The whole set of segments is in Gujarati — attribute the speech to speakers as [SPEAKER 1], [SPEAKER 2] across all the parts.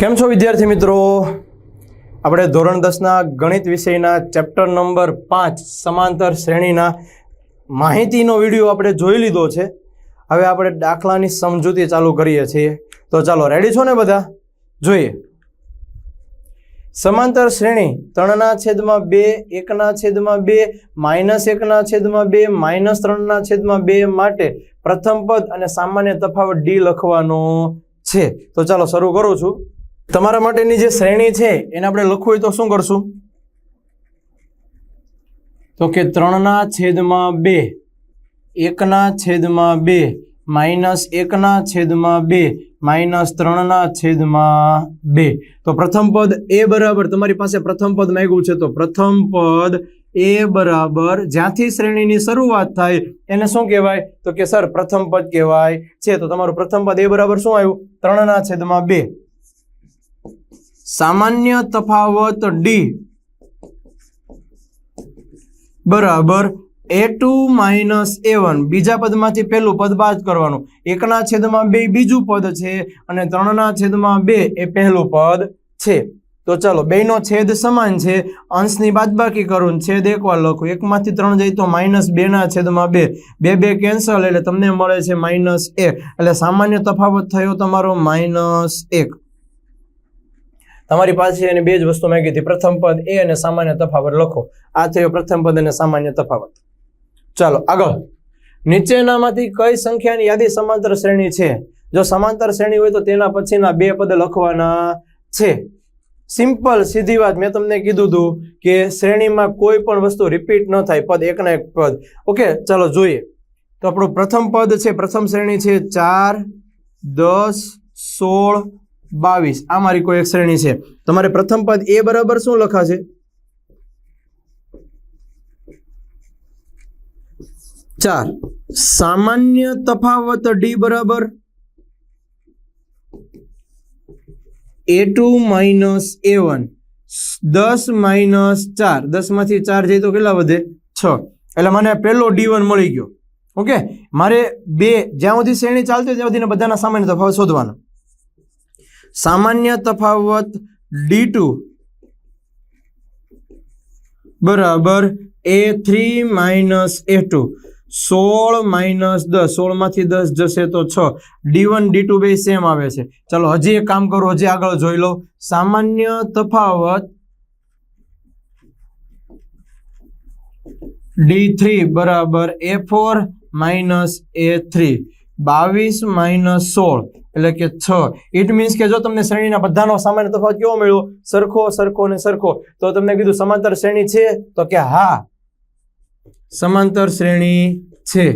[SPEAKER 1] કેમ છો વિદ્યાર્થી મિત્રો? આપણે ધોરણ દસના ગણિત વિષયના ચેપ્ટર નંબર પાંચ, સમાંતર શ્રેણીના માહિતીનો વીડિયો આપણે જોઈ લીધો છે. હવે આપણે દાખલાની સમજૂતી ચાલુ કરીએ છીએ. તો ચાલો રેડી છો ને બધા? જોઈએ. સમાંતર શ્રેણી, ત્રણના છેદમાં બે, એકના છેદમાં બે, માઇનસ એકના છેદમાં બે, માઇનસ ત્રણના છેદમાં બે માટે પ્રથમ પદ અને સામાન્ય તફાવત ડી લખવાનો છે. તો ચાલો, શરૂ કરું છું. તમારા માટેની જે શ્રેણી છે, એને આપણે લખવું હોય તો શું કરશું? તો કે ત્રણના છેદમાં બે, એકના છેદમાં બે, માઇનસ એકના છેદમાં બે, માઇનસ ત્રણના છેદમાં બે. તો પ્રથમ પદ એ બરાબર તમારી પાસે પ્રથમ પદ માગ્યું છે, તો પ્રથમ પદ એ બરાબર જ્યાંથી શ્રેણીની શરૂઆત થાય, એને શું કહેવાય? તો કે સર, પ્રથમ પદ કહેવાય છે. તો તમારું પ્રથમ પદ એ બરાબર શું આવ્યું? ત્રણના છેદમાં બે. સામાન્ય તફાવત ડી બરાબર. A two minus A one બીજા પદમાંથી પહેલું પદ બાદ કરવાનું. એકના છેદમાં બે બીજું પદ છે અને ત્રણના છેદમાં બે એ પહેલું પદ છે. તો ચાલો બેનો છેદ સમાન છે. અંશની બાદબાકી કરું. છેદ એકવાર લખું. એકમાંથી ત્રણ જઈ તો માઇનસ બેના છેદમાં બે. બે બે કેન્સલ એટલે તમને મળે છે માઇનસ એક. એટલે સામાન્ય તફાવત થયો તમારો માઇનસ એક. તમારી પાસે એની બે જ વસ્તુ માંગી હતી. પ્રથમ પદ એ અને સામાન્ય તફાવત લખો. આ થયો પ્રથમ પદ અને સામાન્ય તફાવત. ચાલો, આગળ. નીચેનામાંથી કઈ સંખ્યાની યાદી સમાંતર શ્રેણી છે? જો સમાંતર શ્રેણી હોય તો તેના પછીના બે પદ લખવાના છે. સિમ્પલ, સીધી વાત. મેં તમને કીધું હતું કે શ્રેણીમાં કોઈ પણ વસ્તુ રિપીટ ન થાય. પદ એકના એક પદ. ઓકે, ચાલો જોઈએ. તો આપણું પ્રથમ પદ છે, પ્રથમ શ્રેણી છે ચાર, દસ, સોળ બાવીસ. આ મારી કોઈ એક શ્રેણી છે. તમારે પ્રથમ પદ એ બરાબર શું લખાશે? ચાર. સામાન્ય તફાવત ડી બરાબર A two minus A one દસ માઇનસ ચાર. દસમાંથી ચાર જઈ તો કેટલા વધે? છ. એટલે મને પહેલો ડી વન મળી ગયો. ઓકે? મારે બે, જ્યાં સુધી શ્રેણી ચાલતી હોય ત્યાં સુધીને બધાના સામાન્ય તફાવત શોધવાનો. સામાન્ય તફાવત ડી ટુ. બરાબર A three minus A two. સોળ માઇનસ દસ. સોળમાંથી દસ જશે તો છ. ડી વન, ડી ટુ બે સેમ આવે છે. ચાલો, હજી એક કામ કરો, હજી આગળ જોઈ લો. સામાન્ય તફાવત ડી થ્રી, બરાબર A four minus A three. બાવીસ માઇનસ સોળ. એટલે કે છ. ઇટ મીન્સ કે જો તમને શ્રેણીના બધાનો સામાન્ય તફાવત કેવો મળ્યો? સરખો સરખો ને સરખો. તો તમને કીધું સમાંતર શ્રેણી છે? તો કે હા. સમાંતર શ્રેણી છે.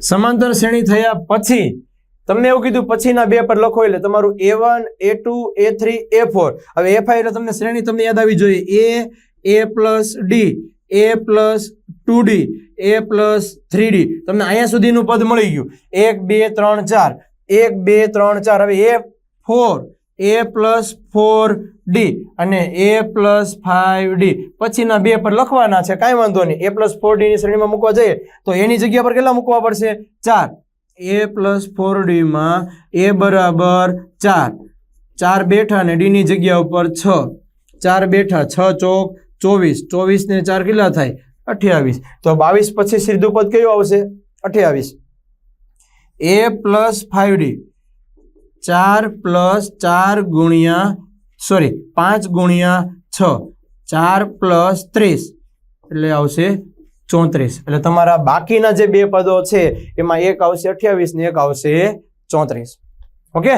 [SPEAKER 1] સમાંતર શ્રેણી થયા પછી તમને એવું કીધું, પછીના બે પર લખો એટલે તમારું A one A two A three A four હવે એ ફાઈવ એટલે તમને શ્રેણી તમને યાદ આવી જોઈએ. A A plus D A plus two D A plus three D તમને અહીંયા સુધીનું પદ મળી ગયું. એક, બે, ત્રણ, ચાર. એક, બે, ત્રણ, ચાર. હવે a four a plus four d અને એ પ્લસ ફાઇવ ડી પછીના બે પર લખવાના છે, કાંઈ વાંધો નહીં. એ પ્લસ ફોર ડીની શ્રેણીમાં મૂકવા જઈએ, તો એની જગ્યા પર કેટલા મૂકવા પડશે? ચાર. એ પ્લસ ફોર ડીમાં એ બરાબર ચાર. ચાર બેઠા અને ડીની જગ્યા ઉપર છ. ચાર બેઠા છ ચોક ચોવીસ ચોવીસ ને ચાર કેટલા થાય? અઠ્યાવીસ. તો બાવીસ પછી સીધું પદ કયું આવશે? અઠ્યાવીસ. A plus five d. ચાર પ્લસ ચાર ગુણ્યા સોરી પાંચ ગુણ્યા છ. ચાર પ્લસ ત્રીસ. એટલે આવશે ચોત્રીસ. એટલે તમારા બાકીના જે બે પદો છે, એમાં એક આવશે અઠ્યાવીસ ને એક આવશે ચોત્રીસ. ઓકે?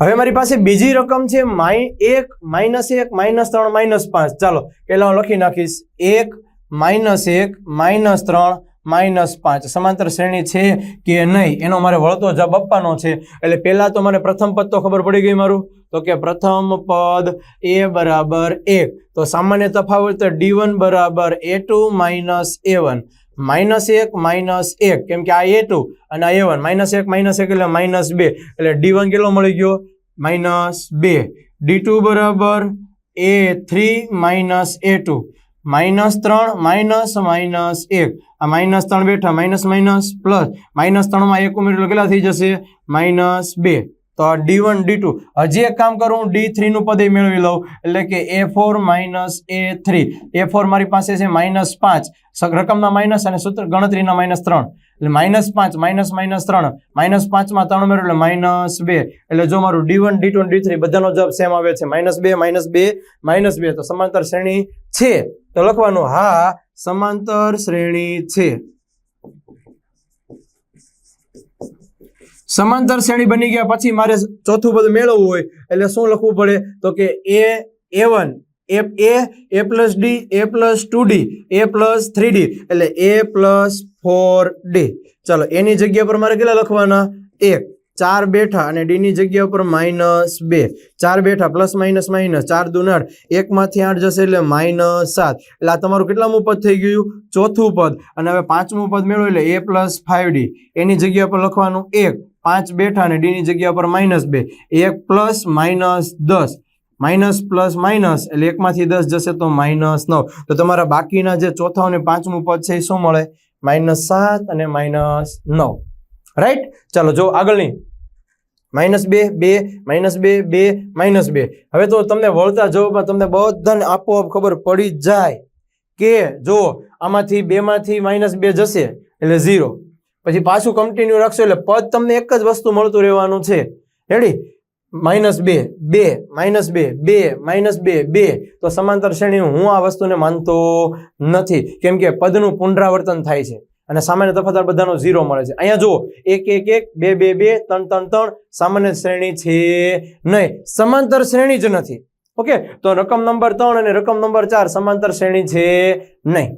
[SPEAKER 1] હવે મારી પાસે બીજી રકમ છે માઈ એક, માઇનસ એક, માઇનસ ત્રણ, માઇનસ પાંચ. ચાલો પેલા હું લખી નાખીશ. એક, માઇનસ એક, માઇનસ ત્રણ, માઇનસ પાંચ. સમાંતર શ્રેણી છે કે નહીં? એનો મારે વળતો જવાબ આપવાનો છે. એટલે પહેલાં તો મને પ્રથમ પદ તો ખબર પડી ગઈ મારું. તો કે પ્રથમ પદ એ બરાબર એક. તો સામાન્ય તફાવત ડી વન બરાબર a two minus a one. Minus એક માઇનસ એક. કેમ કે આ એ ટુ અને આ એ વન. માઇનસ એક માઇનસ એક એટલે માઇનસ બે. એટલે ડી વન કેટલો મળી ગયો? માઇનસ બે. ડી ટુ બરાબર a three minus a two. Minus ત્રણ, માઇનસ માઇનસ એક. આ માઇનસ ત્રણ બેઠા. Minus minus plus. માઇનસ ત્રણમાં એક ઉમેરો કેટલા થઈ જશે? માઇનસ બે. તો આ ડી વન ડી ટુ હજી એક કામ કરું ડી થ્રીનું પદ મેળવી લઉં. એટલે કે a four minus a three a four મારી પાસે છે માઇનસ પાંચ. રકમના માઇનસ અને સૂત્ર, ગણતરીના માઇનસ ત્રણ. એટલે માઇનસ પાંચ માઇનસ માઇનસ ત્રણ. માઇનસ પાંચમાં ત્રણ ઉમેરો એટલે માઇનસ બે. એટલે જો મારું d one d two d three બધાનો જવાબ સેમ આવે છે. માઇનસ બે માઇનસ બે માઇનસ બે. તો સમાંતર શ્રેણી છે. તો લખવાનું હા, સમાંતર શ્રેણી છે. સમાંતર શ્રેણી બની ગયા. પછી મારે ચોથું પદ મેળવવું હોય, એટલે શું લખવું પડે? તો કે a a one, a a a plus d, a plus two d, a plus three d, એટલે એ પ્લસ ફોર ડી. ચાલો, એની જગ્યા પર મારે કેટલા લખવાના? એક, ચાર બેઠા અને ડીની જગ્યા ઉપર માઇનસ બે. ચાર બેઠા પ્લસ માઇનસ માઇનસ, ચાર દુ આઠ એકમાંથી આઠ જશે એટલે માઇનસ સાત. એટલે આ તમારું કેટલામું પદ થઈ ગયું? ચોથું પદ. અને હવે પાંચમું પદ મેળવ્યું એટલે એ પ્લસ ફાઇવ ડી. એની જગ્યા પર લખવાનું એક પાંચ બેઠા અને ડીની જગ્યા પર માઇનસ બે. એક પ્લસ માઇનસ દસ. માઇનસ પ્લસ માઇનસ એટલે એકમાંથી દસ જશે તો માઇનસ નવ. તો તમારા બાકીના જે ચોથા અને પાંચમું પદ છે એ શું મળે? માઇનસ સાત અને માઇનસ નવ. રાઈટ ચાલો, જો આગળની માઇનસ બે બે, માઇનસ બે બે, માઇનસ બે. હવે તો તમને વળતા જવાબમાં તમને બધાને આપોઆપ ખબર પડી જાય કે જો આમાંથી બેમાંથી માઇનસ બે જશે એટલે ઝીરો. પછી પાછું કન્ટિન્યુ રાખશો એટલે પદ તમને એક જ વસ્તુ મળતું રહેવાનું છે. રેડી માઇનસ બે બે માઇનસ બે બે માઇનસ બે બે. તો સમાંતર શ્રેણી હું આ વસ્તુને માનતો નથી. કેમ કે પદનું પુનરાવર્તન થાય છે. અને સામાન્ય તફાદાર બધાનો ઝીરો મળે છે. અહીંયા જુઓ. એક એક એક, બે બે બે, ત્રણ ત્રણ ત્રણ. સામાન્ય શ્રેણી છે નહીં. સમાંતર શ્રેણી જ નથી. ઓકે? તો રકમ નંબર ત્રણ અને રકમ નંબર ચાર સમાંતર શ્રેણી છે નહીં.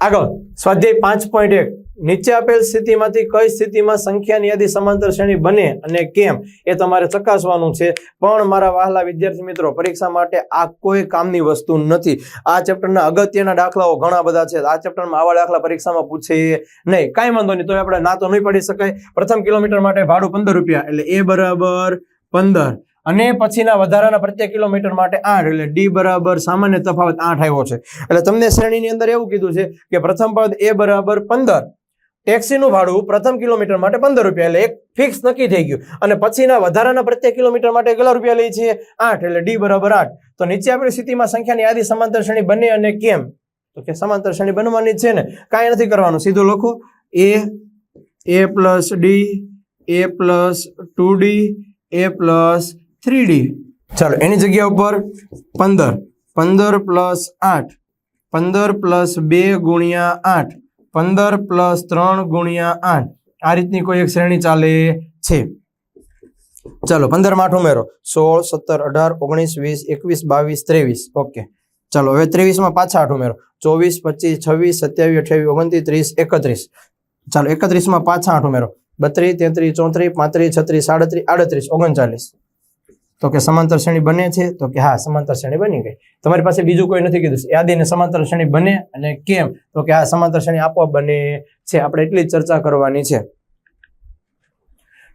[SPEAKER 1] આગળ. સ્વાધ્યાય પાંચ પોઈન્ટ એક. નીચે આપેલ સ્થિતિમાંથી કઈ સ્થિતિમાં સંખ્યાની યાદી સમાંતર શ્રેણી બને અને કેમ, એ તમારે ચકાસવાનું છે. પણ મારા વહાલા વિદ્યાર્થી મિત્રો, પરીક્ષા માટે આ કોઈ કામની વસ્તુ નથી. આ ચેપ્ટરના અગત્યના દાખલાઓ ઘણા બધા છે. આ ચેપ્ટરમાં આવા દાખલા પરીક્ષામાં પૂછે નહીં. કાંઈ વાંધો નહીં તો આપણે ના તો નહીં પડી શકાય. પ્રથમ કિલોમીટર માટે ભાડું પંદર રૂપિયા, એટલે એ બરાબર પંદર. અને પછીના વધારાના પ્રત્યેક કિલોમીટર માટે આઠ, એટલે ડી બરાબર સામાન્ય તફાવત આઠ આવ્યો છે. એટલે તમને શ્રેણીની અંદર એવું કીધું છે કે પ્રથમ પદ એ બરાબર પંદર. ટેક્સીનું ભાડું પ્રથમ કિલોમીટર માટે પંદર રૂપિયા, એટલે એક ફિક્સ નક્કી થઈ ગયું. અને પછીના વધારાના પ્રત્યેક કિલોમીટર માટે કેટલા રૂપિયા લઈ છે? આઠ, એટલે ડી બરાબર આઠ. તો નીચે આપેલી સ્થિતિમાં સંખ્યાની યાદી સમાંતર શ્રેણી બને અને કેમ? તો કે સમાંતર શ્રેણી બનવાની છે ને. કાંઈ નથી કરવાનું. સીધું લખો. A a plus d, a plus two d, a plus three d. ચાલો, એની જગ્યા ઉપર પંદર. પંદર પ્લસ આઠ. પંદર પ્લસ બે ગુણ્યા આઠ. પંદર પ્લસ ત્રણ ગુણ્યા આઠ. આ રીતની કોઈ એક શ્રેણી ચાલે છે. ચાલો, પંદર આઠ ઉમેરો. સોળ, સત્તર, અઢાર, ઓગણીસ, વીસ, એકવીસ, બાવીસ, ત્રેવીસ. ઓકે. ચાલો, હવે ત્રેવીસમાં પાછા આઠ ઉમેરો. ચોવીસ, પચીસ, છવ્વીસ, સત્યાવીસ, અઠ્યાવીસ, ઓગણત્રીસ ત્રીસ એકત્રીસ. ચાલો, એકત્રીસમાં પાછા આઠ ઉમેરો. બત્રીસ, તેત્રીસ, ચોત્રીસ, પાંત્રીસ, છત્રીસ, સાડત્રીસ, આડત્રીસ, ઓગણચાલીસ. તો કે સમાંતર શ્રેણી બને છે, તો કે હા, સમાંતર શ્રેણી બની ગઈ. તમારી પાસે બીજું કોઈ નથી કીધું. યાદીને સમાંતર શ્રેણી બને અને કેમ? તો કે હા, સમાંતર શ્રેણી આપોઆપ બને છે. આપણે એટલી જ ચર્ચા કરવાની છે.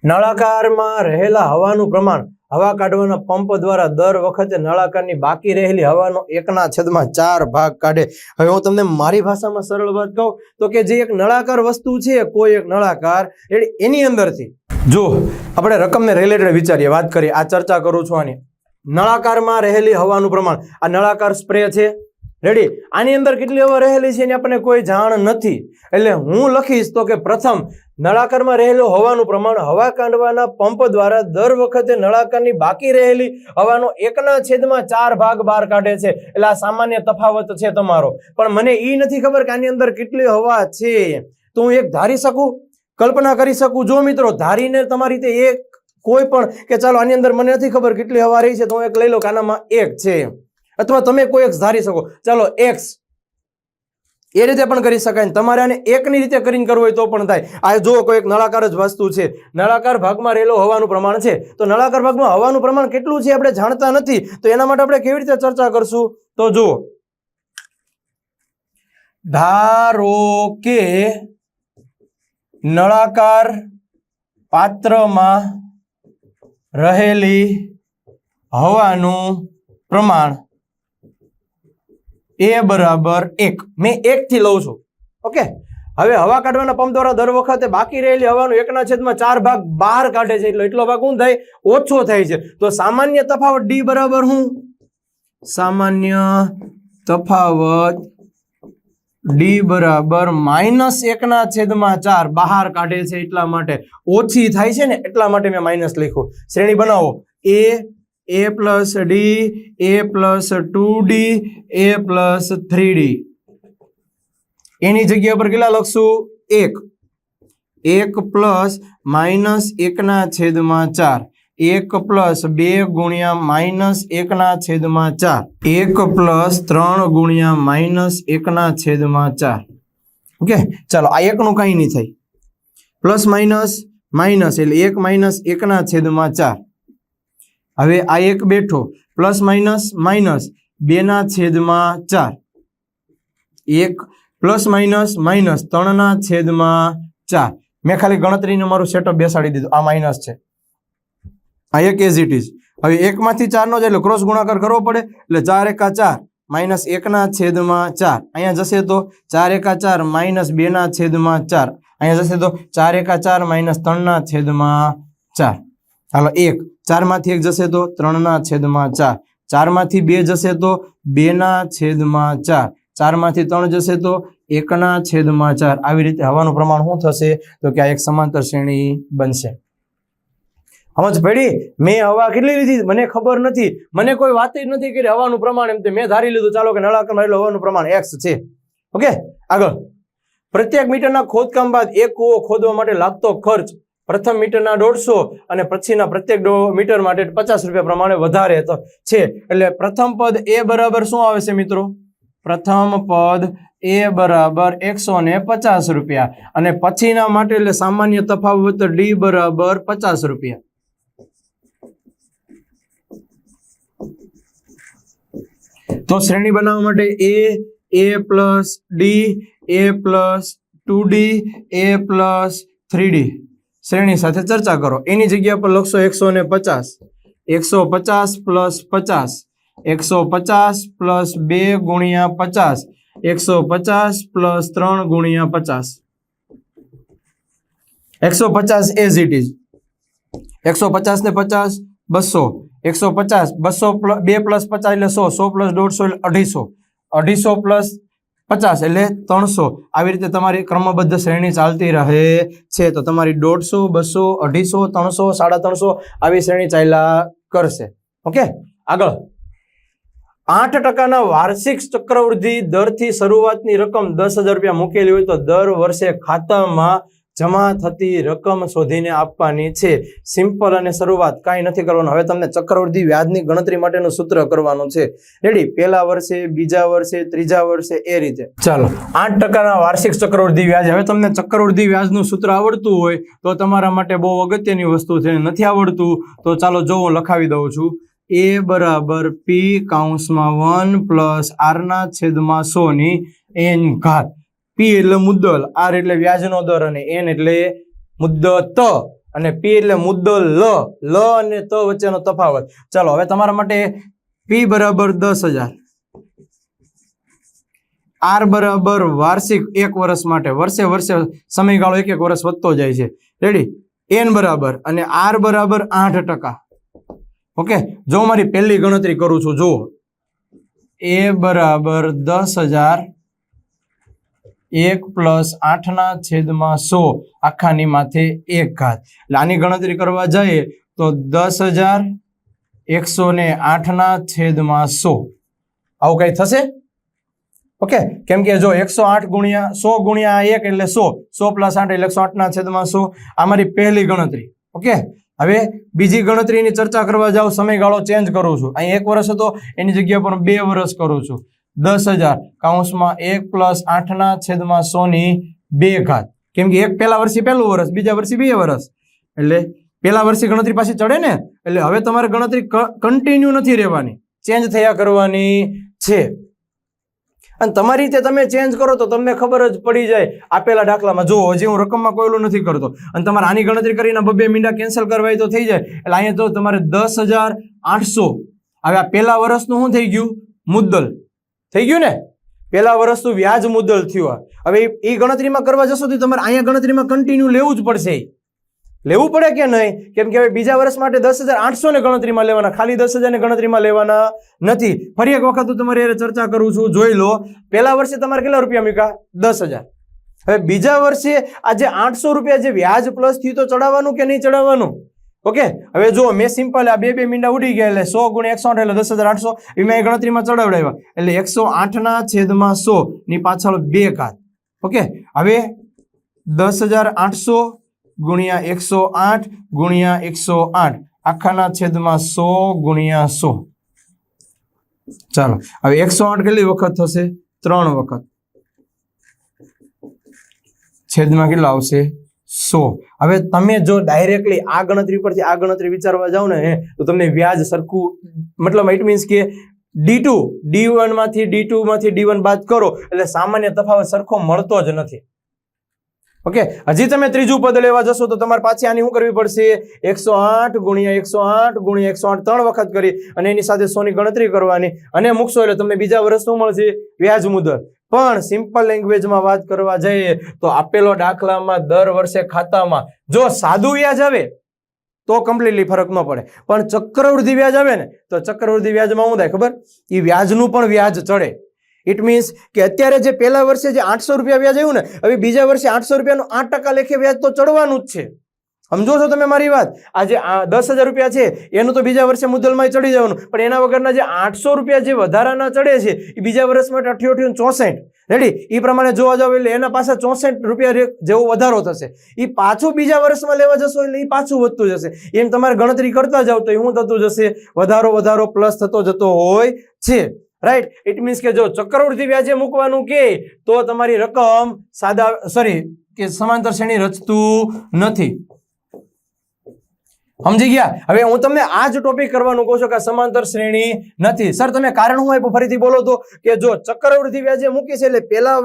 [SPEAKER 1] નળાકારમાં રહેલા હવાનું પ્રમાણ હવા કાઢવાના પંપ દ્વારા દર વખતે નળાકારની બાકી રહેલી હવાનો એકના છેદમાં ચાર ભાગ કાઢે. હવે હું તમને મારી ભાષામાં સરળ વાત કહું, તો કે જે એક નળાકાર વસ્તુ છે, કોઈ એક નળાકાર એની અંદરથી. જો આપણે રકમને રિલેટેડ વિચારીએ, વાત કરીએ, આ ચર્ચા કરું છું આની. નળાકારમાં રહેલી હવાનું પ્રમાણ. આ નળાકાર સ્પ્રે છે. રેડી આની અંદર કેટલી હવા રહેલી છે એની આપણને કોઈ જાણ નથી. એટલે હું લખીશ તો કે પ્રથમ, નળાકારમાં રહેલું હવાનું પ્રમાણ હવા કાઢવાના પંપ દ્વારા દર વખતે નળાકારની બાકી રહેલી હવાનો એકના છેદમાં ચાર ભાગ બહાર કાઢે છે. એટલે આ સામાન્ય તફાવત છે તમારો. પણ મને એ નથી ખબર કે આની અંદર કેટલી હવા છે. તો હું એક ધારી શકું? કલ્પના કરી શકું. જો મિત્રો ધારીને તમારી રીતે એક કોઈ પણ કે ચાલો આની અંદર મને નથી ખબર કેટલી હવા રહી છે, તો હું એક લઈ લો કે આનામાં એક છે. અથવા તમે કોઈ એક ધારી શકો. ચાલો એક્સ એ રીતે પણ કરી શકાય તમારે આને એકની રીતે કરીને કરવું હોય તો પણ થાય. આ જો કોઈ એક નળાકાર જ વસ્તુ છે. નળાકાર ભાગમાં રહેલો હવાનું પ્રમાણ છે. તો નળાકાર ભાગમાં હવાનું પ્રમાણ કેટલું છે આપણે જાણતા નથી. તો એના માટે આપણે કેવી રીતે ચર્ચા કરશું? તો જુઓ. ધારો કે નળાકાર પાત્રમાં રહેલી હવાનું પ્રમાણ એ બરાબર એક. મેં એક થી લઉં છું. ઓકે? હવે હવા કાઢવાના પંપ દ્વારા દર વખતે બાકી રહેલી હવાનું એકના છેદમાં ચાર ભાગ બહાર કાઢે છે. એટલે એટલો ભાગ શું થાય? ઓછો થાય છે. તો સામાન્ય તફાવત ડી બરાબર હું સામાન્ય તફાવત ડી બરાબર માઇનસ એકના છેદમાં ચાર બહાર કાઢે છે એટલા માટે ઓછી થાય છે ને એટલા માટે મેં માઇનસ લખ્યું. શ્રેણી બનાવો. A a plus d a plus two d a plus three d એની જગ્યા પર કેટલા લખશું? એક. એક પ્લસ માઇનસ એકના છેદમાં ચાર. એક પ્લસ બે ગુણ્યા માઇનસ એકના છેદમાં ચાર. એક પ્લસ ત્રણ ગુણ્યા માઇનસ એકના છેદમાં ચાર. ઓકે? ચાલો, આ એકનું કંઈ નહીં થાય. પ્લસ માઇનસ માઇનસ એટલે એક માઇનસ એકના છેદમાં ચાર. હવે આ એક બેઠો. પ્લસ માઇનસ માઇનસ બેના છેદમાં ચાર. એક પ્લસ માઇનસ માઇનસ ત્રણના છેદમાં ચાર. મેં ખાલી ગણતરીનું મારું સેટઅપ બેસાડી દીધું. આ માઇનસ છે. આ એક એઝ ઇટ ઇઝ હવે એકમાંથી ચારનો જ એટલે ક્રોસ ગુણાકાર કરવો પડે. એટલે ચાર એકા ચાર માઇનસ એકના છેદમાં ચાર. અહીંયા જશે તો ચાર એકા ચાર માઇનસ બેના છેદમાં ચાર. અહીંયા જશે તો ચાર એકા ચાર માઇનસ ત્રણના છેદમાં ચાર. હાલો, એક. ચારમાંથી એક જશે તો ત્રણના છેદમાં ચાર. ચારમાંથી બે જશે તો બેના છેદમાં ચાર. ચારમાંથી ત્રણ જશે તો એકના છેદમાં ચાર. આવી રીતે હવાનું પ્રમાણ શું થશે? તો કે આ એક સમાંતર શ્રેણી બનશે. સમજ પડી મેં હવા કેટલી લીધી? મને ખબર નથી. મને કોઈ વાત જ નથી કરી. હવાનું પ્રમાણ એમ તે મેં ધારી લીધું. ચાલો કે નળાકારમાં મારેલું હવાનું પ્રમાણ એક્સ છે. ઓકે? આગળ. પ્રત્યેક મીટરના ખોદકામ બાદ એક કૂવો ખોદવા માટે લાગતો ખર્ચ પ્રથમ મીટરના દોઢસો અને પછીના પ્રત્યેક મીટર માટે પચાસ રૂપિયા પ્રમાણે વધારે છે. એટલે પ્રથમ પદ એ બરાબર શું આવે છે મિત્રો? પ્રથમ પદ એ બરાબર એકસો ને પચાસ રૂપિયા. અને પછીના માટે એટલે સામાન્ય તફાવત ડી બરાબર પચાસ રૂપિયા. તો શ્રેણી બનાવવા માટે a a plus d a plus two d a plus three d શ્રેણી સાથે ચર્ચા કરો. એની જગ્યા પર લખશો એકસો ને પચાસ. એકસો પચાસ પ્લસ પચાસ. એકસો પચાસ પ્લસ બે ગુણ્યા પચાસ. એકસો પચાસ પ્લસ ત્રણ ગુણ્યા પચાસ. એકસો પચાસ એઝ ઇટ ઇઝ એકસો પચાસ ને પચાસ બસો, એકસો પચાસ, બસો બે પ્લસ પચાસ એટલે સો સો પ્લસ દોઢસો એટલે અઢીસો. અઢીસો પ્લસ પચાસ એટલે ત્રણસો. આવી રીતે તમારી ક્રમબદ્ધ શ્રેણી ચાલતી રહે છે. તો તમારી દોઢસો, બસો, અઢીસો, ત્રણસો, સાડા ત્રણસો આવી શ્રેણી ચાલ્યા કરશે. ઓકે? આગળ. આઠ ટકાના વાર્ષિક ચક્રવૃદ્ધિ દરથી શરૂઆતની રકમ દસ હજાર રૂપિયા મૂકેલી હોય તો દર વર્ષે ખાતામાં જમા થતી રકમ શોધીને આપવાની છે. સિમ્પલ અને શરૂઆત કાંઈ નથી કરવાનું. હવે તમને ચક્રવૃદ્ધિ વ્યાજની ગણતરી માટેનું સૂત્ર કરવાનું છે. રેડી પહેલા વર્ષે, બીજા વર્ષે, ત્રીજા વર્ષે, એ રીતે. ચાલો. આઠ ટકાના વાર્ષિક ચક્રવૃદ્ધિ વ્યાજ. હવે તમને ચક્રવૃદ્ધિ વ્યાજનું સૂત્ર આવડતું હોય, તો તમારા માટે બહુ અગત્યની વસ્તુ છે નથી આવડતું, તો ચાલો જો હું લખાવી દઉં છું. એ બરાબર પી કાઉન્સમાં વન પ્લસ આરના છેદમાં સોની એન ઘાત. પી એટલે મુદ્દલ, આર એટલે વ્યાજનો દર અને એન એટલે મુદ્દત. અને પી એટલે મુદ્દલ, લ લ અને ત વચ્ચેનો તફાવત. ચાલો, હવે તમારા માટે પી બરાબર દસ હજાર. આર બરાબર વાર્ષિક એક વર્ષ માટે. વર્ષે વર્ષે સમયગાળો એક એક વર્ષ વધતો જાય છે. રેડી એન બરાબર અને આર બરાબર આઠ ટકા. ઓકે? જો મારી પહેલી ગણતરી કરું છું, જુઓ. એ બરાબર દસ હજાર એક પ્લસ આઠના છેદમાં સો આખાની માથે એક ઘાત. એટલે આની ગણતરી કરવા જઈએ તો દસ હજાર એકસો ને આઠના છેદમાં સો. આવું કઈ થશે? ઓકે. કેમ કે જો એકસો આઠ ગુણ્યા સો ગુણ્યા એક એટલે સો. સો પ્લસ આઠ એટલે એકસો આઠના છેદમાં સો. આ મારી પહેલી ગણતરી. ઓકે. હવે બીજી ગણતરીની ચર્ચા કરવા જાઉં સમયગાળો ચેન્જ કરું છું. અહીં એક વર્ષ હતો, એની જગ્યા પર બે વર્ષ કરું છું. દસ હજાર. કાઉન્સમાં એક પ્લસ આઠના છેદમાં સોની બે ઘાત. કેમ કે એક પહેલા વર્ષે પહેલું વર્ષ, બીજા વર્ષે બે વર્ષ. એટલે પહેલા વર્ષે ગણતરી પાછી ચડે ને? એટલે હવે તમારે ગણતરી કન્ટિન્યુ નથી રહેવાની. ચેન્જ થયા કરવાની છે. અને તમારી રીતે તમે ચેન્જ કરો તો તમને ખબર જ પડી જાય આપેલા દાખલામાં જો હજી હું રકમમાં કોયલું નથી કરતો. અને તમારે આની ગણતરી કરીને બબે મીંડા કેન્સલ કરવાય તો થઈ જાય. એટલે અહીંયા તો તમારે દસ હજાર આઠસો. હવે આ પહેલા વર્ષનું શું થઈ ગયું? મુદ્દલ. થઈ ગયું ને? પેલા વર્ષનું વ્યાજ મુદ્દલ થયું હવે એ ગણતરીમાં કરવા જશો તો તમારે અહીંયા ગણતરીમાં કન્ટિન્યુ લેવું જ પડશે. લેવું પડે કે નહીં? કેમ કે હવે બીજા વર્ષ માટે દસ હજાર આઠસો ને ગણતરીમાં લેવાના, ખાલી દસ હજાર ને ગણતરીમાં લેવાના નથી. ફરી એક વખત હું તમારી ચર્ચા કરું છું, જોઈ લો. પહેલા વર્ષે તમારે કેટલા રૂપિયા મૂક્યા? દસ હજાર. હવે બીજા વર્ષે આ જે આઠસો રૂપિયા જે વ્યાજ પ્લસ થયું તો ચડાવવાનું કે નહીં ચડાવવાનું? ઓકે? હવે જો મેં સિમ્પલ આ બે બે મીંડા ઉડી ગયા એટલે સો ગુણ્યા એકસો આઠ એટલે દસ હજાર આઠસો. એ મેં ગણતરીમાં ચડાવડાવ્યા. એટલે એકસો આઠના છેદમાં સો ની પાછળ બે કાત ઓકે? હવે દસ હજાર આઠસો ગુણ્યા એકસો આઠ ગુણ્યા એકસો આઠ આખાના છેદમાં સો ગુણ્યા સો. ચાલો, હવે એકસો આઠ કેટલી વખત થશે? ત્રણ વખત. છેદમાં કેટલા આવશે? સો. હવે તમે જો ડાયરેક્ટલી આ ગણતરી પરથી આ ગણતરી વિચારવા જાઓ ને, તો તમને વ્યાજ સરખું, મતલબ ઇટ મીન્સ કે ડી ટુ ડી વનમાંથી ડી ટુ માંથી ડી વન બાદ કરો, એટલે સામાન્ય તફાવત સરખો મળતો જ નથી. ઓકે હજી તમે ત્રીજું પદ લેવા જશો, તો તમારે પાછી આની શું કરવી પડશે? એકસો આઠ ગુણ્યા એકસો આઠ ગુણ્યા એકસો આઠ ત્રણ વખત કરી, અને એની સાથે સોની ગણતરી કરવાની, અને મૂકશો એટલે તમને બીજા વર્ષનું મળશે? વ્યાજ મુદત. પણ સિમ્પલ લેંગ્વેજમાં વાત કરવા જઈએ તો આપેલો દાખલામાં દર વર્ષે ખાતામાં જો સાદું વ્યાજ આવે તો કમ્પ્લીટલી ફરક ન પડે. પણ ચક્રવૃદ્ધિ વ્યાજ આવે ને તો ચક્રવૃદ્ધિ વ્યાજમાં શું થાય ખબર? એ વ્યાજનું પણ વ્યાજ ચડે. ઇટ મીન્સ કે અત્યારે જે પહેલા વર્ષે જે આઠસો રૂપિયા વ્યાજ આવ્યું ને, હવે બીજા વર્ષે આઠસો રૂપિયાનું આઠ ટકા લેખે વ્યાજ તો ચડવાનું જ છે. સમજો છો તમે મારી વાત? આ જે દસ હજાર રૂપિયા છે, એનું તો બીજા વર્ષે મુદ્દલમાં ચડી જવાનું. પણ એના વગરના જે આઠસો રૂપિયા જે વધારાના ચડે છે, એ બીજા વર્ષ માટે અઠ્યોઠી ચોસઠ. રેડી એ પ્રમાણે જોવા જાવ એટલે એના પાસે ચોસઠ રૂપિયા જેવો વધારો થશે. એ પાછું બીજા વર્ષમાં લેવા જશો એટલે એ પાછું વધતું જશે. એમ તમારે ગણતરી કરતા જાવ તો શું થતું જશે. વધારો વધારો પ્લસ થતો જતો હોય છે. રાઈટ ઇટ મીન્સ કે જો ચક્રવૃદ્ધિ વ્યાજે મૂકવાનું કે, તો તમારી રકમ સાદા સોરી કે સમાંતર શ્રેણી રચતું નથી. સમજી ગયા? હવે હું તમને આ જ ટોપિક કરવાનું કહું છું કે સમાંતર શ્રેણી નથી. સર તમે કારણ હું ફરીથી બોલો તો કે જો ચક્રવૃદ્ધિ વ્યાજે મૂકી છે એટલે પહેલા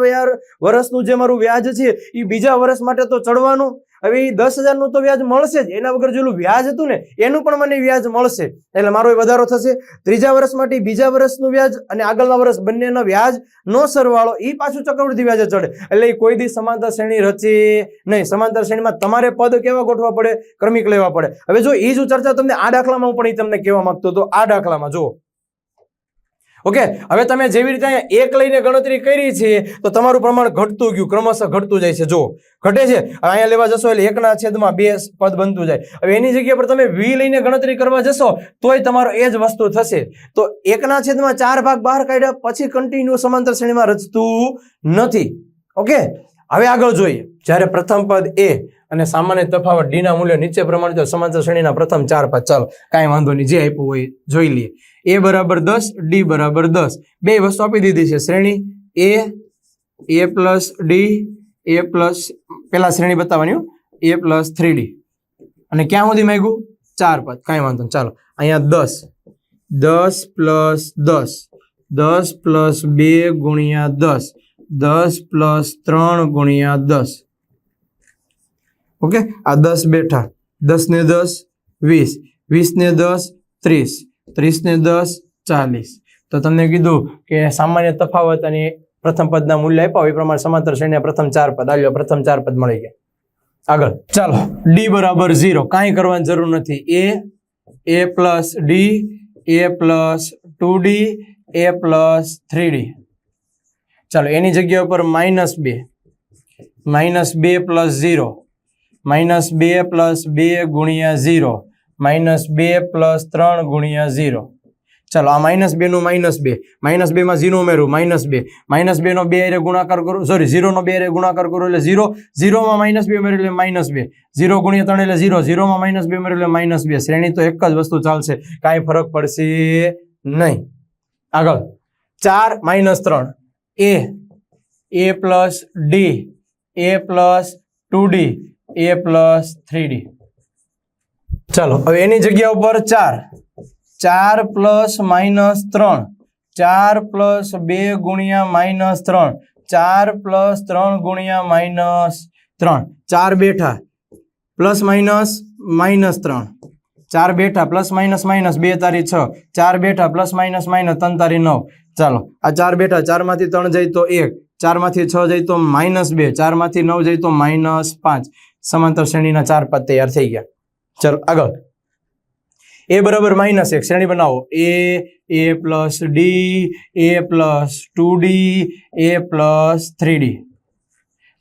[SPEAKER 1] વર્ષનું જે મારું વ્યાજ છે એ બીજા વર્ષ માટે તો ચડવાનું. હવે એ દસ હજારનું તો વ્યાજ મળશે જ. એના વગર જેલું વ્યાજ હતું ને, એનું પણ મને વ્યાજ મળશે. એટલે મારો એ વધારો થશે. ત્રીજા વર્ષ માટે બીજા વર્ષનું વ્યાજ અને આગળના વર્ષ બંનેના વ્યાજ નો સરવાળો એ પાછું ચક્રવૃદ્ધિ વ્યાજે ચડે. એટલે એ કોઈ દી સમાંતર શ્રેણી રચે નહીં. સમાંતર શ્રેણીમાં તમારે પદ કેવા ગોઠવા પડે? ક્રમિક લેવા પડે. હવે જો એ જ ચર્ચા તમને આ દાખલામાં હું પણ એ તમને કહેવા માંગતો હતો. આ દાખલામાં જો ઓકે હવે તમે જેવી રીતે અહીંયા એક લઈને ગણતરી કરી છે, તો તમારું પ્રમાણ ઘટતું ગયું. ક્રમશઃ ઘટતું જાય છે. જો ઘટે છે. અહીંયા લેવા જશો એટલે એકના છેદમાં બે પદ બનતું જાય. હવે એની જગ્યા પર તમે વી લઈને ગણતરી કરવા જશો, તોય તમારો એ જ વસ્તુ થશે. તો એકના છેદમાં ચાર ભાગ બહાર કાઢ્યા, પછી કન્ટિન્યુ સમાંતર શ્રેણીમાં રચતું નથી. ઓકે હવે આગળ જોઈએ. જ્યારે પ્રથમ પદ એ અને સામાન્ય તફાવત ડીના મૂલ્ય નીચે પ્રમાણે સમાંતર શ્રેણીના પ્રથમ ચાર પદ, ચાલો. કાંઈ વાંધો નહીં. જે આપ્યું હોય જોઈ લઈએ. એ બરાબર દસ ડી બરાબર દસ. બે વસ્તુ આપી દીધી છે શ્રેણી. A a plus d a plus પેલા શ્રેણી બતાવવાની એ પ્લસ થ્રી ડી અને ક્યાં સુધી માંગ્યું? ચાર પાંચ. કાંઈ વાંધો નહીં. ચાલો. અહીંયા દસ. દસ પ્લસ દસ. દસ પ્લસ બે ગુણ્યા દસ. દસ પ્લસ ત્રણ ગુણ્યા દસ. ઓકે? આ દસ બેઠા. દસ ને દસ, વીસ. વીસ ને દસ, ત્રીસ. ત્રીસ ને દસ ચાલીસ. તો તમને કીધું કે સામાન્ય તફાવત અને પ્રથમ પદના મૂલ્ય આપ્યા એ પ્રમાણે સમાંતર શ્રેણીના પ્રથમ ચાર પદ આવ્યો પ્રથમ ચાર પદ મળી ગયા. આગળ. ચાલો. ડી બરાબર ઝીરો કાંઈ કરવાની જરૂર નથી. A a plus d a plus two d a plus three d ચાલો, એની જગ્યા ઉપર માઇનસ બે. માઇનસ બે પ્લસ ઝીરો માઇનસ બે પ્લસ બે ગુણ્યા ઝીરો માઇનસ બે પ્લસ ત્રણ ગુણ્યા ઝીરો. ચાલો, આ માઇનસ બે નું માઇનસ બે. માઇનસ બે માં ઝીરો ઉમેરું માઇનસ બે. માઇનસ બે નો બે હારે ગુણાકાર કરું સોરી ઝીરો નો બે હારે ગુણાકાર કરું એટલે ઝીરો. ઝીરોમાં માઇનસ બે ઉમેર્યું એટલે માઇનસ બે. ઝીરો ગુણ્યા ત્રણ એટલે ઝીરો. ઝીરોમાં માઇનસ બે ઉમેર્યું એટલે માઇનસ બે. શ્રેણી તો એક જ વસ્તુ ચાલશે. કાંઈ ફરક પડશે નહીં. આગળ. ચાર માઇનસ ત્રણ. A. A plus d. A plus two d. A plus three d. ચાલો, હવે એની જગ્યા ઉપર ચાર. ચાર પ્લસ માઇનસ ત્રણ. ચાર પ્લસ બે ગુણ્યા માઇનસ ત્રણ. ચાર પ્લસ ત્રણ ગુણ્યા માઇનસ ત્રણ. ચાર બેઠા. પ્લસ માઇનસ માઇનસ ત્રણ. ચાર બેઠા. પ્લસ માઇનસ માઇનસ બે તારી છ. ચાર બેઠા. પ્લસ માઇનસ માઇનસ ત્રણ તારી નવ. ચાલો, આ ચાર બેઠા. ચારમાંથી ત્રણ જાય તો એક. ચારમાંથી છ જાય તો માઇનસ બે. ચારમાંથી નવ જાય તો માઇનસ પાંચ. સમાંતર શ્રેણીના ચાર પદ તૈયાર થઈ ગયા. ચાલો, આગળ. એ બરાબર માઇનસ એક. શ્રેણી બનાવો. A a plus d a plus two d a plus three d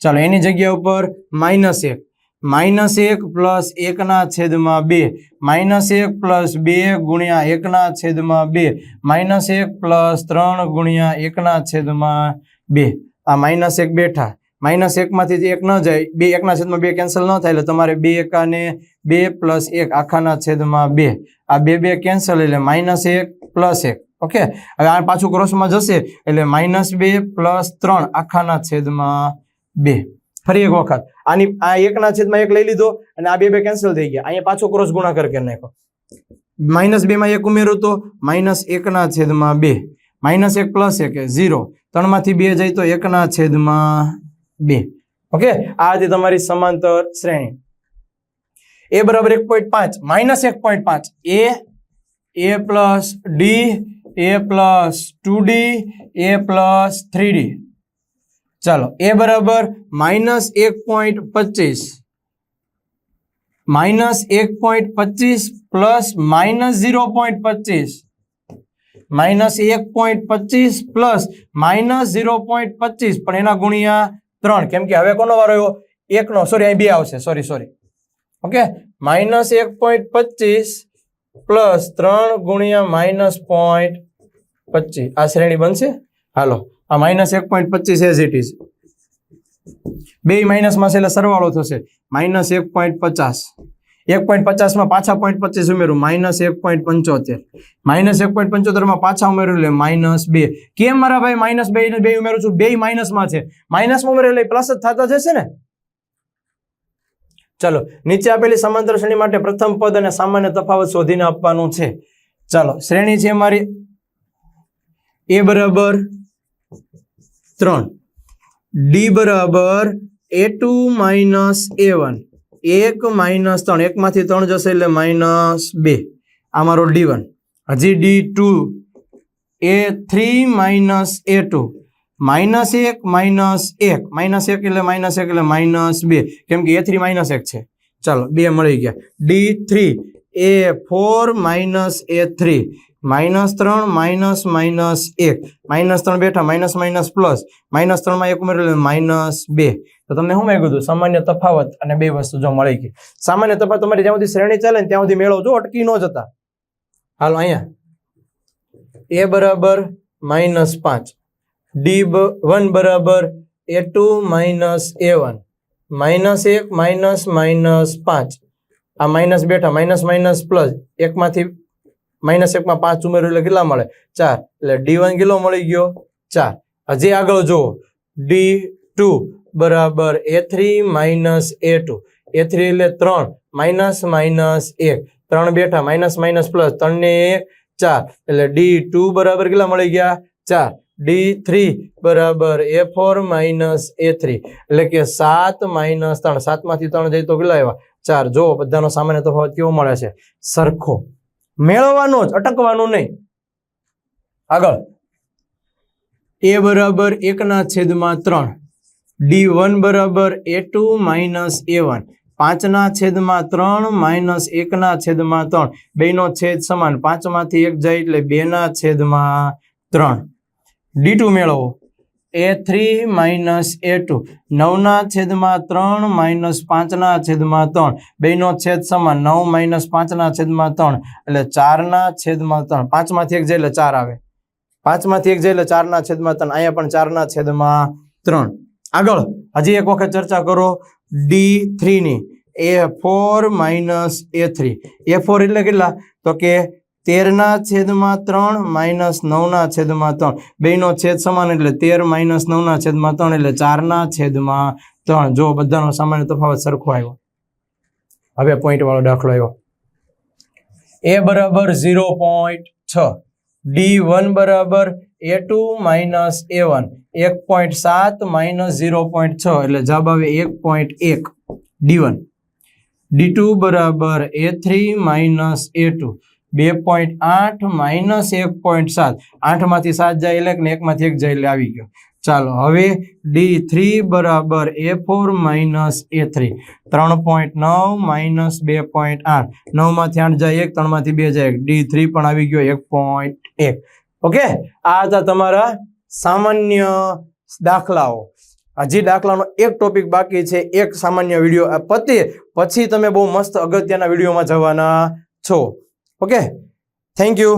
[SPEAKER 1] ચાલો, એની જગ્યા ઉપર માઇનસ એક. માઇનસ એક પ્લસ એકના છેદમાં બે. માઇનસ એક પ્લસ બે ગુણ્યા એકના છેદમાં બે. માઇનસ એક પ્લસ ત્રણ ગુણ્યા એકના છેદમાં બે. આ માઇનસ એક બેઠા. માઇનસ એકમાંથી જે એક ન જાય, બે એકના છેદમાં બે કેન્સલ ન થાય એટલે તમારે બે એકાને બે પ્લસ એક આખાના છેદમાં બે. આ બે બે કેન્સલ એટલે માઇનસ એક પ્લસ એક. ઓકે હવે આ પાછું ક્રોસમાં જશે એટલે માઇનસ બે પ્લસ ત્રણ આખાના છેદમાં બે. ફરી એક વખત. આની, આ એકના છેદમાં એક લઈ લીધો અને આ બે બે કેન્સલ થઈ ગયા. અહીંયા પાછો ક્રોસ ગુણાકાર કરી નાખો માઇનસ બેમાં એક ઉમેરો તો માઇનસ એકના છેદમાં બે. માઇનસ એક પ્લસ એક ઝીરો ત્રણમાંથી બે જાય તો એકના છેદમાં બે. ઓકે આ હતી તમારી સમાંતર શ્રેણી. એ બરાબર એક પોઈન્ટ પાંચ, માઇનસ એક પોઈન્ટ પાંચ. A a plus d, a plus two d, a plus three d. ચાલો, એ બરાબર માઇનસ એક પોઈન્ટ પચીસ. માઇનસ એક પોઈન્ટ પચીસ પ્લસ માઇનસ ઝીરો પોઈન્ટ પચીસ. માઇનસ એક પોઈન્ટ પચીસ પ્લસ માઇનસ ઝીરો પોઈન્ટ પચીસ. પણ એના ગુણ્યા ત્રણ. કેમ કે હવે કોનો વારો આવ્યો? એકનો. સોરી અહીં બે આવશે. સોરી સોરી ઓકે માઇનસ એક પોઈન્ટ પચીસ પ્લસ ત્રણ ગુણ્યા માઇનસ પોઈન્ટ પચીસ. આ શ્રેણી બનશે? હાલો. આ માઇનસ એક પોઈન્ટ પચીસ એઝ ઇટ ઇઝ બે માઇનસમાં છે એટલે સરવાળો થશે. માઇનસ એક પોઈન્ટ પચાસ. એક પોઈન્ટ પચાસમાં પાછા પોઈન્ટ પચીસ ઉમેરું, માઇનસ એક પોઈન્ટ પંચોતેર. માઇનસ એક પોઈન્ટ પંચોતેરમાં પાછા ઉમેરું એટલે માઇનસ બે. કેમ મારા ભાઈ માઇનસ બે બે ઉમેરું છું? બે માઇનસમાં છે. માઇનસમાં ઉમેરે એટલે પ્લસ જ થતા જશે ને? ચાલો, નીચે આપેલી સમાંતર શ્રેણી માટે પ્રથમ પદ અને સામાન્ય તફાવત શોધીને આપવાનું છે. ચાલો, શ્રેણી છે મારી એ બરાબર ત્રણ. ડી બરાબર a two minus a one. એક માઇનસ ત્રણ. એકમાંથી ત્રણ જશે એટલે માઇનસ બે. આ મારો ડી વન. હજી d two. A three minus a two. Minus એક માઇનસ એક. માઇનસ એક એટલે માઇનસ એક એટલે માઇનસ બે. કેમ કે એ થ્રી માઇનસ એક છે. ચાલો, બે મળી ગયા. D three. A four minus a three. Minus ત્રણ માઇનસ માઇનસ એક. માઇનસ ત્રણ બેઠા માઇનસ માઇનસ પ્લસ. માઇનસ ત્રણમાં એક ઉમેરેલું એટલે માઇનસ બે. તો તમને શું મેં કીધું સામાન્ય તફાવત અને બે વસ્તુ જો મળી ગઈ. સામાન્ય તફાવત તમારી જ્યાં સુધી શ્રેણી ચાલે ને ત્યાં સુધી મેળવજો, અટકી ન જતા. હાલો, અહીંયા. એ બરાબર માઇનસ પાંચ. ડી વન બરાબર a two minus a one. Minus એક, માઇનસ માઇનસ પાંચ. આ માઇનસ બેઠા, માઇનસ માઇનસ પ્લસ એકમાંથી માઇનસ એકમાં પાંચ ઉમેર્યું એટલે કેટલા મળે? ચાર. એટલે ડી વન કિલો મળી ગયો? ચાર. હજી આગળ જુઓ, ડી ટુ બરાબર a three minus a two a three એટલે ત્રણ. માઇનસ માઇનસ એક. ત્રણ બેઠા. માઇનસ માઇનસ પ્લસ ત્રણ એક, ચાર. એટલે ડી ટુ બરાબર કેટલા મળી ગયા? ચાર. ડી થ્રી બરાબર a four minus a three એટલે કે સાત માઇનસ ત્રણ. સાતમાંથી ત્રણ જઈ તો કેટલા આવ્યા? ચાર. જો, બધાનો સામાન્ય તફાવત કેવો મળે છે? સરખો. મેળવવાનો જ, અટકવાનું નહીં. આગળ. એ બરાબર એકના છેદમાં ત્રણ. ડી વન બરાબર a two minus a one. પાંચના છેદમાં ત્રણ માઇનસ એકના છેદમાં ત્રણ. બેનો છેદ સમાન. પાંચમાંથી એક જાય એટલે બેના છેદમાં ત્રણ. ડી ટુ મેળવો. A three minus a two. નવના છેદમાં ત્રણ માઇનસ પાંચના છેદમાં ત્રણ. બેનો છેદ સમાન. નવ માઇનસ પાંચના છેદમાં ત્રણ. એટલે ચારના છેદમાં ત્રણ. પાંચમાંથી એક જાય એટલે ચાર આવે. પાંચમાંથી એક જાય એટલે ચારના છેદમાં ત્રણ. અહીંયા પણ ચારના છેદમાં ત્રણ. આગળ, હજી એક વખત ચર્ચા કરો d થ્રીની a four minus a three a four એટલે કેટલા? તો કે તેરના છેદમાં ત્રણ માઇનસ નવના છેદમાં ત્રણ. બેનો છેદ સમાન એટલે તેર માઇનસ નવના છેદમાં ત્રણ એટલે ચારના છેદમાં ત્રણ. જો બધાનો સામાન્ય તફાવત સરખો આવ્યો. હવે પોઈન્ટ વાળો દાખલો આવ્યો. એ બરાબર ઝીરો પોઈન્ટ છ. ડી વન બરાબર a two minus a one એક પોઈન્ટ સાત માઇનસ ઝીરો પોઈન્ટ છ, એટલે જવાબ આવે એક પોઈન્ટ એક. D one. ડી ટુ બરાબર a three minus a two. બે પોઈન્ટ આઠ માઇનસ એક પોઈન્ટ સાત. આઠમાંથી સાત જાય એટલે ને એકમાંથી એક જાય એટલે આવી ગયો. ચાલો, હવે ડી થ્રી બરાબર a four minus a three. ત્રણ પોઈન્ટ નવ માઇનસ બે પોઈન્ટ આઠ. નવમાંથી આઠ જાય એક, ત્રણમાંથી બે જાય એક. ડી થ્રી પણ આવી ગયો એક પોઈન્ટ એક. ઓકે? આ હતા તમારા સામાન્ય દાખલાઓ. હજી દાખલાનો એક ટોપિક બાકી છે, એક સામાન્ય વીડિયો પતે, પછી તમે બહુ મસ્ત અગત્યના વિડીયોમાં જવાના છો. Okay thank you